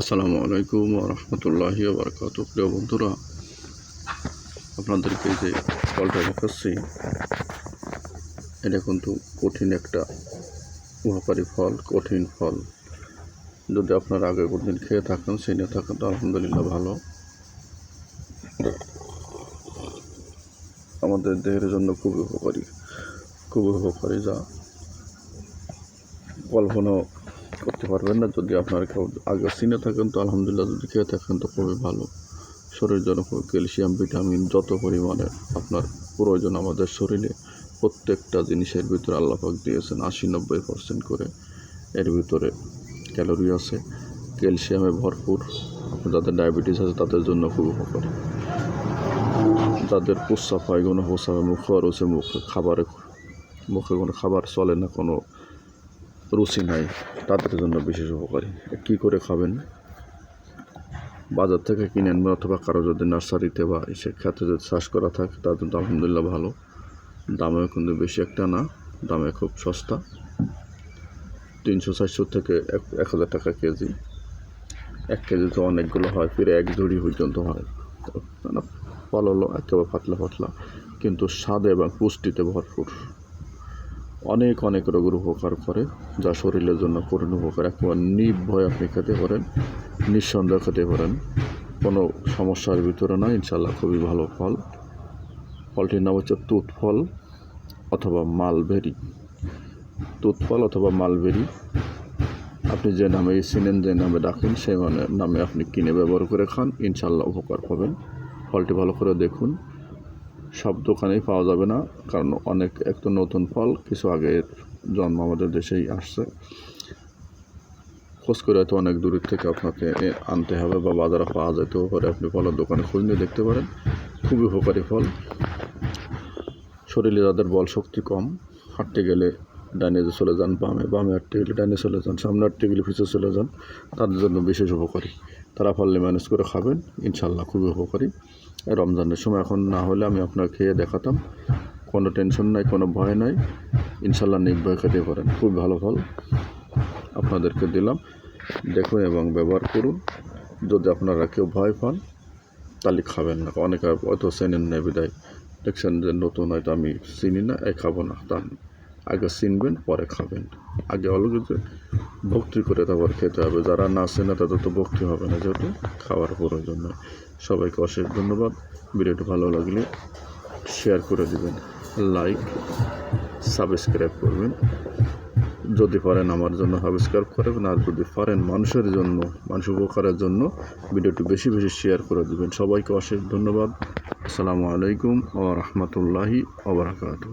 আসসালামু আলাইকুম রহমতুল্লাহি বারকাত প্রিয় বন্ধুরা, আপনাদেরকে যে ফলটা দেখাচ্ছি, এটা কিন্তু কঠিন একটা উপকারী ফল, কঠিন ফল। যদি আপনারা আগে কোনদিন খেয়ে থাকেন, চিনে থাকেন, তো আলহামদুলিল্লাহ ভালো। আমাদের দেহের জন্য খুবই উপকারী খুবই উপকারী যা। কল্পনা করতে পারবেন না। যদি আপনার কেউ আগে চিনে থাকেন, তো আলহামদুলিল্লাহ যদি খেয়ে থাকেন, তো খুবই ভালো। শরীরের জন্য ক্যালসিয়াম, ভিটামিন যত পরিমাণে আপনার প্রয়োজন আমাদের শরীরে, প্রত্যেকটা জিনিসের ভিতরে আল্লাপাক দিয়েছেন আশি নব্বই পার্সেন্ট করে। এর ভিতরে ক্যালোরি আছে ক্যালসিয়ামে ভরপুর। যাদের ডায়াবেটিস আছে, তাদের জন্য খুব উপকারী। যাদের প্রস্রাব হয় কোনো প্রস্রাবে মুখ রয়েছে মুখে খাবারে, মুখে কোনো খাবার চলে না, কোনো রুচি নাই, তাদের জন্য বিশেষ উপকারী। কী করে খাবেন? বাজার থেকে কিনে আনবেন অথবা কারও যদি নার্সারিতে বা খেতে যদি চাষ করা থাকে তার জন্য আলহামদুলিল্লাহ ভালো। দামেও কিন্তু বেশি একটা না, দামে খুব সস্তা। তিনশো চারশো থেকে এক এক হাজার টাকা কেজি। এক কেজিতে অনেকগুলো হয় ফিরে এক ঝুড়ি পর্যন্ত হয়। তো মানে ফল হলো একেবারে পাতলা পাতলা। কিন্তু স্বাদে এবং পুষ্টিতে ভরপুর। অনেক অনেক রোগের উপকার করে, যা শরীরের জন্য করুণ উপকার। একেবারে নির্ভয় আপনি খেতে পারেন, নিঃসন্দেহ খেতে পারেন। কোনো সমস্যার ভিতরে না ইনশাল্লাহ খুবই ভালো ফল। ফলটির নাম হচ্ছে তুত ফল অথবা মালবেরি। তুত ফল অথবা মালবেরি, আপনি যে নামে চিনেন, যে নামে ডাকেন, সেই নামে আপনি কিনে ব্যবহার করে খান ইনশাল্লাহ উপকার পাবেন। ফলটি ভালো করে দেখুন। সব দোকানেই পাওয়া যাবে না, কারণ অনেক এক তো নতুন ফল কিছু আগের জন্ম আমাদের দেশেই আসছে। খোঁজ করে হয়তো অনেক দূরের থেকে আপনাকে আনতে হবে বা বাজারে পাওয়া যেতেও পারে। আপনি ফলের দোকানে খোঁজ নিয়ে দেখতে পারেন। খুবই উপকারী ফল। শরীরে যাদের বল শক্তি কম, হাঁটতে গেলে ডাইনে যে চলে যান, বামে বামে হাঁটতে গেলে ডাইনে চলে যান, সামনে হাঁটতে গেলে পিছিয়ে চলে যান, তাদের জন্য বিশেষ উপকারী। তারা ফলে ম্যানেজ করে খাবেন, ইনশাল্লাহ খুবই উপকারী। রমজানের সময় এখন না হলে আমি আপনার খেয়ে দেখাতাম। কোনো টেনশন নাই, কোনো ভয় নাই। ইনশাল্লাহ নির্ভয় খেতে পারেন। খুব ভালো ফল আপনাদেরকে দিলাম। দেখুন এবং ব্যবহার করুন। যদি আপনারা কেউ ভয় পান, তাহলে খাবেন না। অনেকে হয়তো চেনেন না বিদায়। দেখছেন যে নতুন হয়তো আমি চিনি না এ খাব না। তা চিনবেন, পরে খাবেন। আগে যে ভক্তি করে তারপর খেতে হবে। যারা না চেনে তাদের তো ভক্তি হবে না যেহেতু খাওয়ার প্রয়োজন নয় সবাইকে অশেষ ধন্যবাদ। ভিডিওটি ভালো লাগলে শেয়ার করে দিবেন লাইক সাবস্ক্রাইব করবেন। যদি পারেন আমার জন্য সাবস্ক্রাইব করবেন, আর যদি পারেন মানুষের জন্য, মানুষ উপকারের জন্য ভিডিওটি বেশি বেশি শেয়ার করে দিবেন। সবাইকে অশেষ ধন্যবাদ। আসসালামু আলাইকুম ও রহমতুল্লাহি ওবরাকাতু